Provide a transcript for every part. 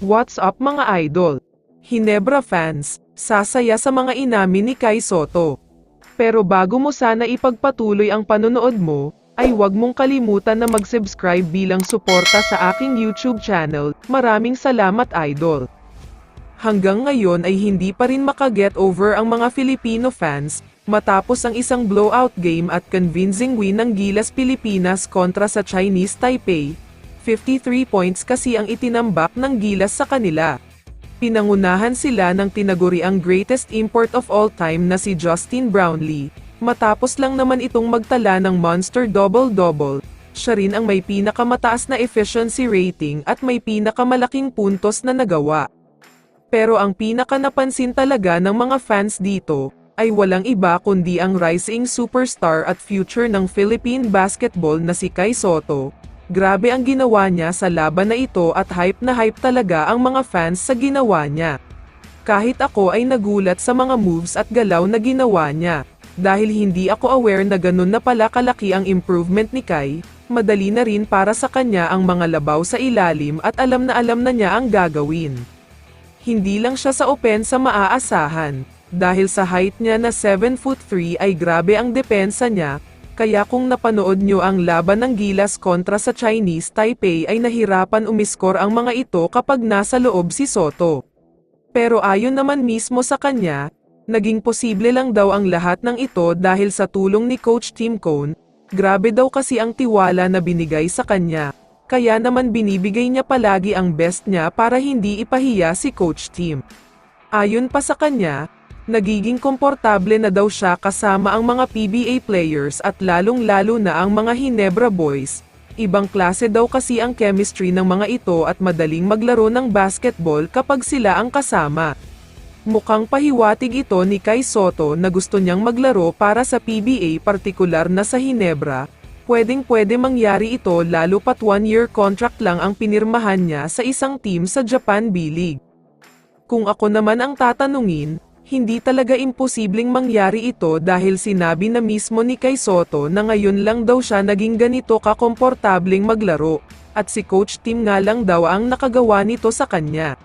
What's up mga idol? Hinebra fans, sasaya sa mga inamin ni Kai Soto. Pero bago mo sana ipagpatuloy ang panonood mo, ay huwag mong kalimutan na mag-subscribe bilang suporta sa aking YouTube channel. Maraming salamat idol. Hanggang ngayon ay hindi pa rin makaget over ang mga Filipino fans, matapos ang isang blowout game at convincing win ng Gilas Pilipinas kontra sa Chinese Taipei. 53 points kasi ang itinambak ng Gilas sa kanila. Pinangunahan sila ng tinaguriang greatest import of all time na si Justin Brownlee, matapos lang naman itong magtala ng monster double-double, siya rin ang may pinakamataas na efficiency rating at may pinakamalaking puntos na nagawa. Pero ang pinaka napansin talaga ng mga fans dito, ay walang iba kundi ang rising superstar at future ng Philippine basketball na si Kai Soto. Grabe ang ginawa niya sa laban na ito at hype na hype talaga ang mga fans sa ginawa niya. Kahit ako ay nagulat sa mga moves at galaw na ginawa niya. Dahil hindi ako aware na ganun na pala kalaki ang improvement ni Kai, madali na rin para sa kanya ang mga labaw sa ilalim at alam na alam na niya ang gagawin hindi lang siya sa opensa maaasahan. Dahil sa height niya na 7 foot 3 ay grabe ang depensa niya, kaya kung napanood nyo ang laban ng Gilas kontra sa Chinese Taipei ay nahirapan umiskor ang mga ito kapag nasa loob si Soto. Pero ayon naman mismo sa kanya, naging posible lang daw ang lahat ng ito dahil sa tulong ni Coach Tim Cone, grabe daw kasi ang tiwala na binigay sa kanya kaya naman binibigay niya palagi ang best niya para hindi ipahiya si Coach Tim. Ayon pa sa kanya, nagiging komportable na daw siya kasama ang mga PBA players at lalong-lalo na ang mga Hinebra Boys. Ibang klase daw kasi ang chemistry ng mga ito at madaling maglaro ng basketball kapag sila ang kasama. Mukhang pahiwatig ito ni Kai Soto na gusto niyang maglaro para sa PBA partikular na sa Hinebra, pwedeng pwede mangyari ito lalo pat one-year contract lang ang pinirmahan niya sa isang team sa Japan B-League. Kung ako naman ang tatanungin, hindi talaga imposibleng mangyari ito dahil sinabi na mismo ni Kai Soto na ngayon lang daw siya naging ganito kakomportableng maglaro, at si Coach Tim nga lang daw ang nakagawa nito sa kanya.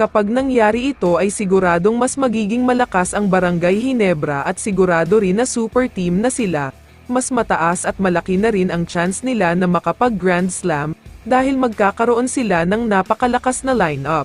Kapag nangyari ito ay siguradong mas magiging malakas ang Barangay Hinebra at sigurado rin na super team na sila, mas mataas at malaki na rin ang chance nila na makapag Grand Slam, dahil magkakaroon sila ng napakalakas na lineup.